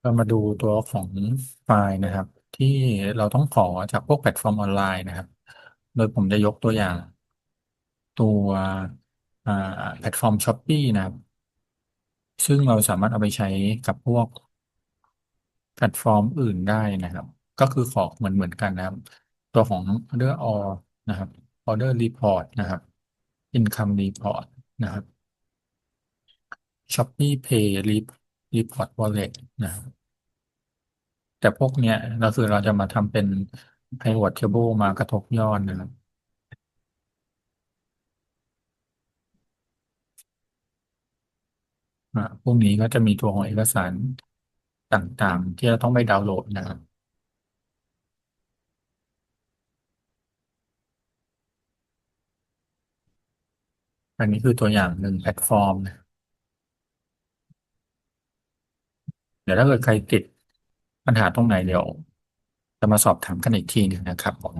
เรามาดูตัวของไฟล์นะครับ ที่เราต้องขอจากพวกแพลตฟอร์มออนไลน์นะครับ โดยผมจะยกตัวอย่าง ตัวแพลตฟอร์ม Shopee นะครับ ซึ่งเราสามารถเอาไปใช้กับพวกแพลตฟอร์มอื่นได้นะครับ ก็คือขอเหมือนเหมือนกันนะครับ ตัวของ order all นะครับ order report นะครับ income report นะครับ Shopee Pay report wallet นะครับ แต่พวกเนี้ยเราคือเราจะมาทำเป็น pivot table มากระทบยอดนะครับ อ่าพวกนี้ก็จะมีตัวของเอกสารต่างๆ ที่เราต้องไปดาวน์โหลดนะครับ อันนี้คือตัวอย่างหนึ่งแพลตฟอร์มนะเดี๋ยวถ้าเกิดใครติด ปัญหาตรงไหนเดี๋ยวจะมาสอบถามกันอีกทีหนึ่งนะครับผม